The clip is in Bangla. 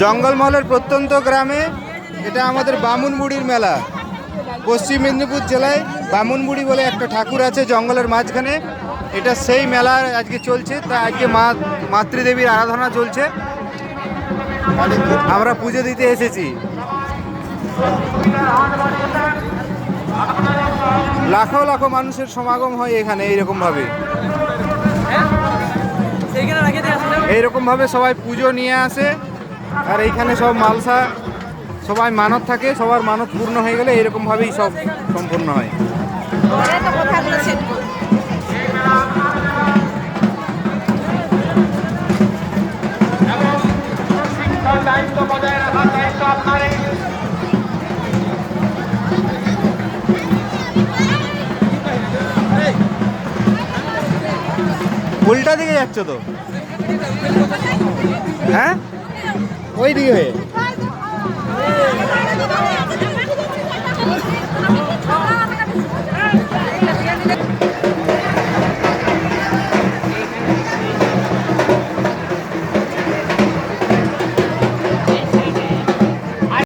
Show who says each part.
Speaker 1: জঙ্গলমহলের প্রত্যন্ত গ্রামে এটা আমাদের বামুনবুড়ির মেলা। পশ্চিম মেদিনীপুর জেলায় বামুনবুড়ি বলে একটা ঠাকুর আছে জঙ্গলের মাঝখানে। এটা সেই মেলা আজকে চলছে। তা আজকে মা মাতৃদেবীর আরাধনা চলছে। আমরা পুজো দিতে এসেছি। লাখো লাখো মানুষের সমাগম হয় এখানে এইরকম ভাবে
Speaker 2: সেইখানে রাখে
Speaker 1: এইরকম ভাবে সবাই পুজো নিয়ে আসে। আর এইখানে সব মালসা সবাই মানত থাকে সবার মানত পূর্ণ হয়ে গেলে এরকম ভাবেই সব সম্পূর্ণ হয়। উল্টা দিকে যাচ্ছ তো? হ্যাঁ? ওই দিকে। হয়ে